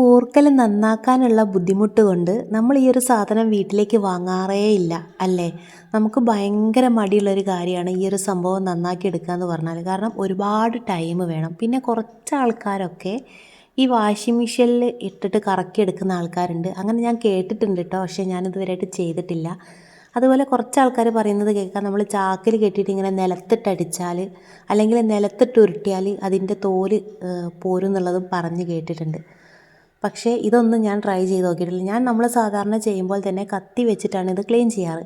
കൂർക്കൽ നന്നാക്കാനുള്ള ബുദ്ധിമുട്ട് കൊണ്ട് നമ്മൾ ഈ ഒരു സാധനം വീട്ടിലേക്ക് വാങ്ങാറേ ഇല്ല അല്ലേ? നമുക്ക് ഭയങ്കര മടിയുള്ളൊരു കാര്യമാണ് ഈ ഒരു സംഭവം നന്നാക്കി എടുക്കുക എന്ന് പറഞ്ഞാൽ. കാരണം ഒരുപാട് ടൈം വേണം. പിന്നെ കുറച്ച് ആൾക്കാരൊക്കെ ഈ വാഷിംഗ് മെഷീനിൽ ഇട്ടിട്ട് കറക്കി എടുക്കുന്ന ആൾക്കാരുണ്ട്. അങ്ങനെ ഞാൻ കേട്ടിട്ടുണ്ട് കേട്ടോ പക്ഷേ ഞാനിതുവരെയായിട്ട് ചെയ്തിട്ടില്ല. അതുപോലെ കുറച്ച് ആൾക്കാർ പറയുന്നത് കേൾക്കാം. നമ്മൾ ചാക്കിൽ കെട്ടിയിട്ട് ഇങ്ങനെ നിലത്തിട്ടടിച്ചാൽ അല്ലെങ്കിൽ നിലത്തിട്ട് ഉരുട്ടിയാൽ അതിന്റെ തോൽ പോരും എന്നുള്ളതും പറഞ്ഞ് കേട്ടിട്ടുണ്ട്. പക്ഷേ ഇതൊന്നും ഞാൻ ട്രൈ ചെയ്ത് നോക്കിയിട്ടില്ല. ഞാൻ നമ്മൾ സാധാരണ ചെയ്യുമ്പോൾ തന്നെ കത്തി വെച്ചിട്ടാണ് ഇത് ക്ലീൻ ചെയ്യാറ്.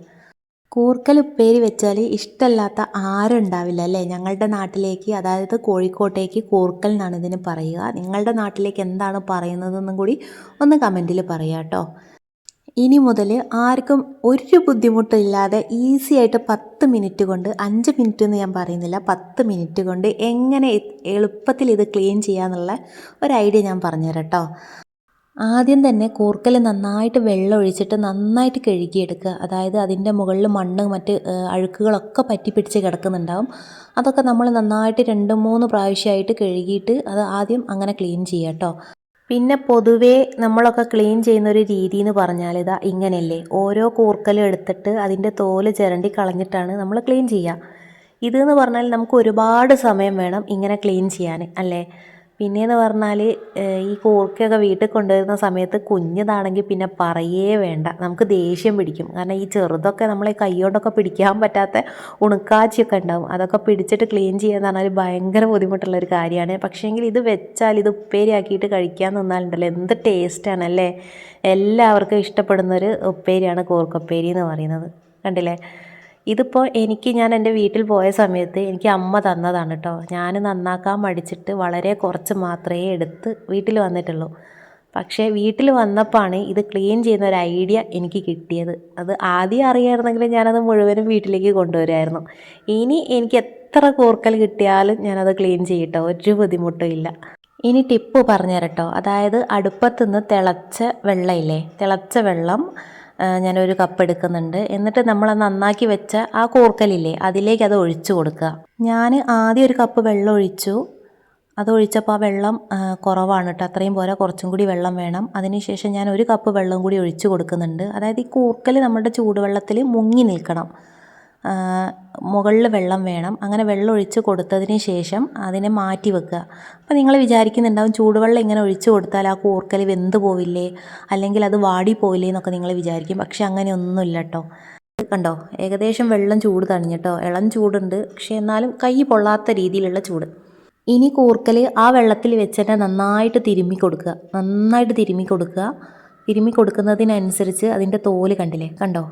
കൂർക്കൽ ഉപ്പേരി വെച്ചാൽ ഇഷ്ടമല്ലാത്ത ആരും ഉണ്ടാവില്ല അല്ലേ? ഞങ്ങളുടെ നാട്ടിലേക്ക് അതായത് കോഴിക്കോട്ടേക്ക് കൂർക്കൽ എന്നാണ് ഇതിന് പറയുക. നിങ്ങളുടെ നാട്ടിലേക്ക് എന്താണ് പറയുന്നതെന്നും കൂടി ഒന്ന് കമന്റിൽ പറയാം കേട്ടോ. ഇനി മുതൽ ആർക്കും ഒരു ബുദ്ധിമുട്ടില്ലാതെ ഈസി ആയിട്ട് പത്ത് മിനിറ്റ് കൊണ്ട് അഞ്ച് മിനിറ്റ് എന്ന് ഞാൻ പറയുന്നില്ല പത്ത് മിനിറ്റ് കൊണ്ട് എങ്ങനെ എളുപ്പത്തിൽ ഇത് ക്ലീൻ ചെയ്യാന്നുള്ള ഒരു ഐഡിയ ഞാൻ പറഞ്ഞുതരാം കേട്ടോ. ആദ്യം തന്നെ കൂർക്കൽ നന്നായിട്ട് വെള്ളം ഒഴിച്ചിട്ട് നന്നായിട്ട് കഴുകിയെടുക്കുക. അതായത് അതിന്റെ മുകളിൽ മണ്ണ് മറ്റ് അഴുക്കുകളൊക്കെ പറ്റി പിടിച്ച് കിടക്കുന്നുണ്ടാവും. അതൊക്കെ നമ്മൾ നന്നായിട്ട് രണ്ട് മൂന്ന് പ്രാവശ്യമായിട്ട് കഴുകിയിട്ട് അത് ആദ്യം അങ്ങനെ ക്ലീൻ ചെയ്യുക കേട്ടോ. പിന്നെ പൊതുവേ നമ്മളൊക്കെ ക്ലീൻ ചെയ്യുന്ന ഒരു രീതി എന്ന് പറഞ്ഞാൽ ഇതാ ഇങ്ങനെയല്ലേ. ഓരോ കൂർക്കലും എടുത്തിട്ട് അതിന്റെ തോൽ ചിരണ്ടി കളഞ്ഞിട്ടാണ് നമ്മൾ ക്ലീൻ ചെയ്യുക. ഇതെന്ന് പറഞ്ഞാൽ നമുക്ക് ഒരുപാട് സമയം വേണം ഇങ്ങനെ ക്ലീൻ ചെയ്യാൻ അല്ലേ? പിന്നെയെന്ന് പറഞ്ഞാൽ ഈ കൂർക്കയൊക്കെ വീട്ടിൽ കൊണ്ടുവരുന്ന സമയത്ത് കുഞ്ഞതാണെങ്കിൽ പിന്നെ പറയേ വേണ്ട. നമുക്ക് ദേഷ്യം പിടിക്കും. കാരണം ഈ ചെറുതൊക്കെ നമ്മളെ കൈകൊണ്ടൊക്കെ പിടിക്കാൻ പറ്റാത്ത ഉണുക്കാച്ചിയൊക്കെ ഉണ്ടാവും. അതൊക്കെ പിടിച്ചിട്ട് ക്ലീൻ ചെയ്യാന്ന് പറഞ്ഞാൽ ഭയങ്കര ബുദ്ധിമുട്ടുള്ള ഒരു കാര്യമാണ്. പക്ഷേങ്കിൽ ഇത് വെച്ചാൽ ഇത് ഉപ്പേരിയാക്കിയിട്ട് കഴിക്കാൻ നിന്നാലുണ്ടല്ലോ. എന്ത് ടേസ്റ്റാണ് അല്ലേ? എല്ലാവർക്കും ഇഷ്ടപ്പെടുന്നൊരു ഉപ്പേരിയാണ് കൂർക്കുപ്പേരി എന്ന് പറയുന്നത്. കണ്ടില്ലേ? ഇതിപ്പോൾ എനിക്ക് ഞാൻ എന്റെ വീട്ടിൽ പോയ സമയത്ത് എനിക്ക് അമ്മ തന്നതാണ് കേട്ടോ ഞാൻ നന്നാക്കാൻ മടിച്ചിട്ട് വളരെ കുറച്ച് മാത്രമേ എടുത്ത് വീട്ടിൽ വന്നിട്ടുള്ളൂ. പക്ഷേ വീട്ടിൽ വന്നപ്പോഴാണ് ഇത് ക്ലീൻ ചെയ്യുന്ന ഒരു ഐഡിയ എനിക്ക് കിട്ടിയത്. അത് ആദ്യം അറിയായിരുന്നെങ്കിൽ ഞാനത് മുഴുവനും വീട്ടിലേക്ക് കൊണ്ടുവരുമായിരുന്നു. ഇനി എനിക്ക് എത്ര കൂർക്കൽ കിട്ടിയാലും ഞാനത് ക്ലീൻ ചെയ്യട്ടോ. ഒരു ബുദ്ധിമുട്ടും ഇല്ല. ഇനി ടിപ്പ് പറഞ്ഞു തരട്ടോ അതായത് അടുപ്പത്തുനിന്ന് തിളച്ച വെള്ളമില്ലേ തിളച്ച വെള്ളം ഞാനൊരു കപ്പ് എടുക്കുന്നുണ്ട്. എന്നിട്ട് നമ്മൾ നന്നാക്കി വെച്ച ആ കൂർക്കലില്ലേ അതിലേക്ക് അത് ഒഴിച്ചു കൊടുക്കുക. ഞാൻ ആദ്യം ഒരു കപ്പ് വെള്ളം ഒഴിച്ചു. അത് ഒഴിച്ചപ്പോൾ ആ വെള്ളം കുറവാണ് കേട്ടോ അത്രയും പോരാ കുറച്ചും കൂടി വെള്ളം വേണം. അതിനുശേഷം ഞാൻ ഒരു കപ്പ് വെള്ളം കൂടി ഒഴിച്ചു കൊടുക്കുന്നുണ്ട്. അതായത് ഈ കൂർക്കൽ നമ്മുടെ ചൂടുവെള്ളത്തിൽ മുങ്ങി നിൽക്കണം. മുകളിൽ വെള്ളം വേണം. അങ്ങനെ വെള്ളം ഒഴിച്ച് കൊടുത്തതിന് ശേഷം അതിനെ മാറ്റി വെക്കുക. അപ്പോൾ നിങ്ങൾ വിചാരിക്കുന്നുണ്ടാവും ചൂടുവെള്ളം ഇങ്ങനെ ഒഴിച്ച് കൊടുത്താൽ ആ കൂർക്കൽ വെന്ത് പോവില്ലേ? അല്ലെങ്കിൽ അത് വാടി പോവില്ലേ എന്നൊക്കെ നിങ്ങൾ വിചാരിക്കും. പക്ഷെ അങ്ങനെയൊന്നുമില്ല കേട്ടോ കണ്ടോ? ഏകദേശം വെള്ളം ചൂട് തണിഞ്ഞിട്ടോ ഇളം ചൂടുണ്ട്. പക്ഷേ എന്നാലും കൈ പൊള്ളാത്ത രീതിയിലുള്ള ചൂട്. ഇനി കൂർക്കൽ ആ വെള്ളത്തിൽ വെച്ച് തന്നെ നന്നായിട്ട് തിരുമ്മി കൊടുക്കുക. നന്നായിട്ട് തിരുമ്മി കൊടുക്കുക. തിരുമ്മി കൊടുക്കുന്നതിനനുസരിച്ച് അതിന്റെ തോൽ കണ്ടില്ലേ? കണ്ടോ?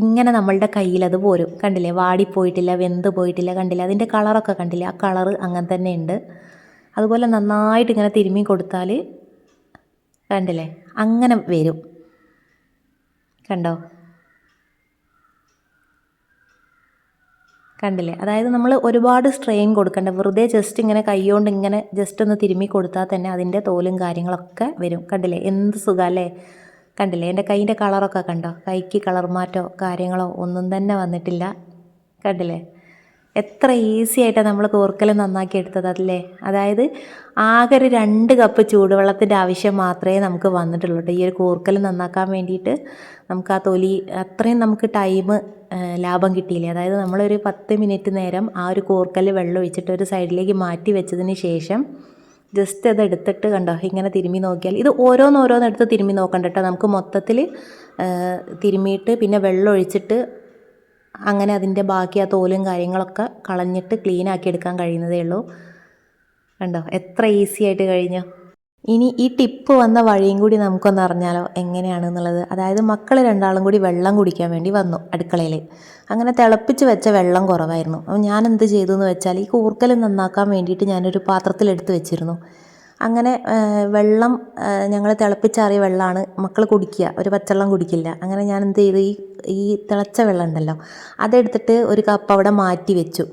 ഇങ്ങനെ നമ്മളുടെ കയ്യിൽ അത് പോരും. കണ്ടില്ലേ? വാടിപ്പോയിട്ടില്ല വെന്ത് പോയിട്ടില്ല കണ്ടില്ല? അതിന്റെ കളറൊക്കെ കണ്ടില്ലേ? ആ കളറ് അങ്ങനെ തന്നെ ഉണ്ട്. അതുപോലെ നന്നായിട്ട് ഇങ്ങനെ തിരുമ്മി കൊടുത്താൽ കണ്ടില്ലേ? അങ്ങനെ വരും. കണ്ടോ? കണ്ടില്ലേ? അതായത് നമ്മൾ ഒരുപാട് സ്ട്രെയിൻ കൊടുക്കണ്ട. വെറുതെ ജസ്റ്റ് ഇങ്ങനെ കൈകൊണ്ട് ഇങ്ങനെ ജസ്റ്റ് ഒന്ന് തിരുമ്മി കൊടുത്താൽ തന്നെ അതിന്റെ തോലും കാര്യങ്ങളൊക്കെ വരും. കണ്ടില്ലേ? എന്ത് സുഖമല്ലേ കണ്ടില്ലേ? എന്റെ കൈന്റെ കളറൊക്കെ കണ്ടോ? കൈക്ക് കളർ മാറ്റോ കാര്യങ്ങളോ ഒന്നും തന്നെ വന്നിട്ടില്ല. കണ്ടില്ലേ? എത്ര ഈസി ആയിട്ടാണ് നമ്മൾ കോർക്കലും നന്നാക്കി എടുത്തത് അതല്ലേ? അതായത് ആകെ ഒരു രണ്ട് കപ്പ് ചൂടുവെള്ളത്തിന്റെ ആവശ്യം മാത്രമേ നമുക്ക് വന്നിട്ടുള്ളൂ കേട്ടോ ഈ ഒരു കോർക്കൽ നന്നാക്കാൻ വേണ്ടിയിട്ട് നമുക്ക് ആ തൊലി അത്രയും നമുക്ക് ടൈം ലാഭം കിട്ടിയില്ലേ? അതായത് നമ്മളൊരു പത്ത് മിനിറ്റ് നേരം ആ ഒരു കോർക്കൽ വെള്ളം ഒഴിച്ചിട്ട് ഒരു സൈഡിലേക്ക് മാറ്റി വെച്ചതിന് ശേഷം ജസ്റ്റ് അത് എടുത്തിട്ട് കണ്ടോ? ഇങ്ങനെ തിരുമ്മി നോക്കിയാൽ ഇത് ഓരോന്നോരോന്നെടുത്ത് തിരുമ്മി നോക്കണ്ട കേട്ടോ നമുക്ക് മൊത്തത്തിൽ തിരുമ്മിയിട്ട് പിന്നെ വെള്ളം ഒഴിച്ചിട്ട് അങ്ങനെ അതിന്റെ ബാക്കി ആ തോലും കാര്യങ്ങളൊക്കെ കളഞ്ഞിട്ട് ക്ലീൻ ആക്കി എടുക്കാൻ കഴിയുന്നതേ ഉള്ളൂ. കണ്ടോ? എത്ര ഈസി ആയിട്ട് കഴിഞ്ഞു. ഇനി ഈ ടിപ്പ് വന്ന വഴിയും കൂടി നമുക്കൊന്ന് അറിഞ്ഞാലോ എങ്ങനെയാണെന്നുള്ളത്. അതായത് മക്കൾ രണ്ടാളും കൂടി വെള്ളം കുടിക്കാൻ വേണ്ടി വന്നു അടുക്കളയിൽ അങ്ങനെ തിളപ്പിച്ച് വെച്ച വെള്ളം കുറവായിരുന്നു. അപ്പോൾ ഞാൻ എന്ത് ചെയ്തു എന്ന് വെച്ചാൽ ഈ കൂർക്കൽ നന്നാക്കാൻ വേണ്ടിയിട്ട് ഞാനൊരു പാത്രത്തിലെടുത്ത് വെച്ചിരുന്നു. അങ്ങനെ വെള്ളം ഞങ്ങൾ തിളപ്പിച്ചാറിയ വെള്ളമാണ് മക്കൾ കുടിക്കുക. ഒരു പച്ചവെള്ളം കുടിക്കില്ല. അങ്ങനെ ഞാൻ എന്ത് ചെയ്തു? ഈ ഈ തിളച്ച വെള്ളം ഉണ്ടല്ലോ അതെടുത്തിട്ട് ഒരു കപ്പ് അവിടെ മാറ്റി വെച്ചു.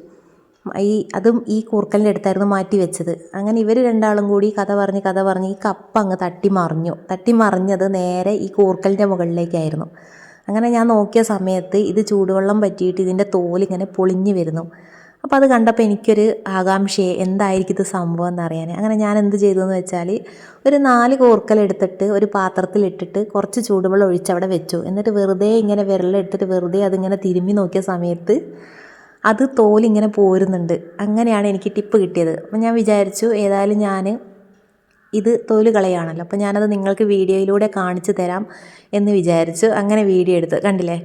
ഈ അതും ഈ കൂർക്കലിന്റെ അടുത്തായിരുന്നു മാറ്റി വെച്ചത്. അങ്ങനെ ഇവർ രണ്ടാളും കൂടി കഥ പറഞ്ഞ് കഥ പറഞ്ഞ് ഈ കപ്പ് അങ്ങ് തട്ടി മറിഞ്ഞു തട്ടി മറിഞ്ഞത് നേരെ ഈ കൂർക്കലിന്റെ മുകളിലേക്കായിരുന്നു. അങ്ങനെ ഞാൻ നോക്കിയ സമയത്ത് ഇത് ചൂടുവെള്ളം പറ്റിയിട്ട് ഇതിന്റെ തോലിങ്ങനെ പൊളിഞ്ഞു വരുന്നു. അപ്പോൾ അത് കണ്ടപ്പോൾ എനിക്കൊരു ആകാംക്ഷയെ എന്തായിരിക്കും ഇത് സംഭവം എന്നറിയാൻ അങ്ങനെ ഞാൻ എന്ത് ചെയ്തു എന്ന് വെച്ചാൽ ഒരു നാല് കോർക്കലെടുത്തിട്ട് ഒരു പാത്രത്തിലിട്ടിട്ട് കുറച്ച് ചൂടുവെള്ളം ഒഴിച്ച് അവിടെ വെച്ചു. എന്നിട്ട് വെറുതെ ഇങ്ങനെ വിരലെടുത്തിട്ട് വെറുതെ അതിങ്ങനെ തിരുമ്മി നോക്കിയ സമയത്ത് അത് തോലിങ്ങനെ പോരുന്നുണ്ട്. അങ്ങനെയാണ് എനിക്ക് ടിപ്പ് കിട്ടിയത്. അപ്പം ഞാൻ വിചാരിച്ചു ഏതായാലും ഞാൻ ഇത് തോൽ കളയാണല്ലോ അപ്പോൾ ഞാനത് നിങ്ങൾക്ക് വീഡിയോയിലൂടെ കാണിച്ചു തരാം എന്ന് വിചാരിച്ചു അങ്ങനെ വീഡിയോ എടുത്ത്. കണ്ടില്ലേ?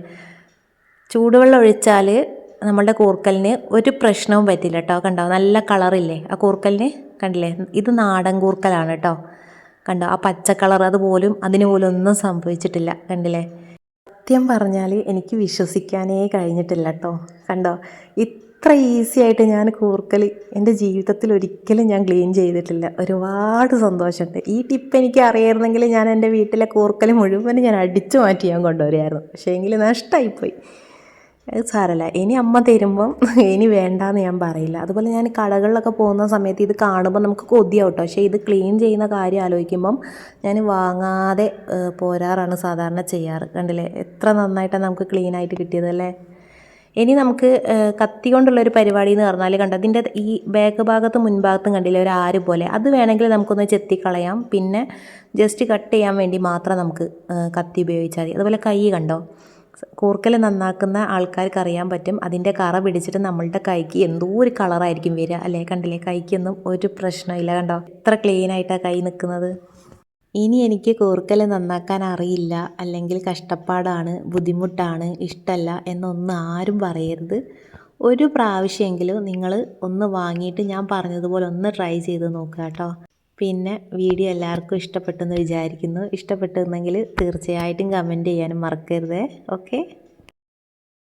ചൂടുവെള്ളം ഒഴിച്ചാൽ നമ്മളുടെ കൂർക്കലിന് ഒരു പ്രശ്നവും പറ്റില്ല കേട്ടോ കണ്ടോ? നല്ല കളറില്ലേ? ആ കൂർക്കലിന് കണ്ടില്ലേ? ഇത് നാടൻ കൂർക്കലാണ് കേട്ടോ കണ്ടോ? ആ പച്ച കളർ അതുപോലും അതിന് പോലും ഒന്നും സംഭവിച്ചിട്ടില്ല. കണ്ടില്ലേ? സത്യം പറഞ്ഞാൽ എനിക്ക് വിശ്വസിക്കാനേ കഴിഞ്ഞിട്ടില്ല കേട്ടോ കണ്ടോ? ഇത്ര ഈസി ആയിട്ട് ഞാൻ കൂർക്കൽ എന്റെ ജീവിതത്തിൽ ഒരിക്കലും ഞാൻ ക്ലീൻ ചെയ്തിട്ടില്ല. ഒരുപാട് സന്തോഷമുണ്ട്. ഈ ടിപ്പ് എനിക്ക് അറിയായിരുന്നെങ്കിൽ ഞാൻ എന്റെ വീട്ടിലെ കൂർക്കൽ മുഴുവൻ ഞാൻ അടിച്ചു മാറ്റി ഞാൻ കൊണ്ടുവരുമായിരുന്നു. പക്ഷേ എങ്കിൽ നഷ്ടമായിപ്പോയി സാരല്ല. ഇനി അമ്മ തരുമ്പം ഇനി വേണ്ടാന്ന് ഞാൻ പറയില്ല. അതുപോലെ ഞാൻ കടകളിലൊക്കെ പോകുന്ന സമയത്ത് ഇത് കാണുമ്പോൾ നമുക്ക് കൊതിയാവും കേട്ടോ പക്ഷേ ഇത് ക്ലീൻ ചെയ്യുന്ന കാര്യം ആലോചിക്കുമ്പം ഞാൻ വാങ്ങാതെ പോരാറാണ് സാധാരണ ചെയ്യാറ്. കണ്ടില്ലേ? എത്ര നന്നായിട്ടാണ് നമുക്ക് ക്ലീൻ ആയിട്ട് കിട്ടിയതല്ലേ ഇനി നമുക്ക് കത്തി കൊണ്ടുള്ളൊരു പരിപാടി എന്ന് പറഞ്ഞാൽ കണ്ടോ? ഇതിന്റെ ഈ ബാക്ക് ഭാഗത്തും മുൻഭാഗത്തും കണ്ടില്ലേ? ഒരു ആര് പോലെ. അത് വേണമെങ്കിൽ നമുക്കൊന്ന് ചെത്തിക്കളയാം. പിന്നെ ജസ്റ്റ് കട്ട് ചെയ്യാൻ വേണ്ടി മാത്രം നമുക്ക് കത്തി ഉപയോഗിച്ചാൽ മതി. അതുപോലെ കൈ കണ്ടോ? കൂർക്കൽ നന്നാക്കുന്ന ആൾക്കാർക്ക് അറിയാൻ പറ്റും. അതിന്റെ കറ പിടിച്ചിട്ട് നമ്മളുടെ കൈക്ക് എന്തോ ഒരു കളറായിരിക്കും വരിക. അല്ലേ? കണ്ടില്ലേ? കൈക്കൊന്നും ഒരു പ്രശ്നമില്ല കണ്ടോ? ഇത്ര ക്ലീൻ ആയിട്ടാണ് കൈ നിൽക്കുന്നത് ഇനി എനിക്ക് കൂർക്കൽ നന്നാക്കാൻ അറിയില്ല. അല്ലെങ്കിൽ കഷ്ടപ്പാടാണ് ബുദ്ധിമുട്ടാണ് ഇഷ്ടമല്ല എന്നൊന്നും ആരും പറയരുത്. ഒരു പ്രാവശ്യമെങ്കിലും നിങ്ങൾ ഒന്ന് വാങ്ങിയിട്ട് ഞാൻ പറഞ്ഞതുപോലെ ഒന്ന് ട്രൈ ചെയ്ത് നോക്കുക കേട്ടോ. പിന്നെ വീഡിയോ എല്ലാവർക്കും ഇഷ്ടപ്പെട്ടെന്ന് വിചാരിക്കുന്നു. ഇഷ്ടപ്പെട്ടെന്നെങ്കിൽ തീർച്ചയായിട്ടും കമന്റ് ചെയ്യാനും മറക്കരുത്. ഓക്കെ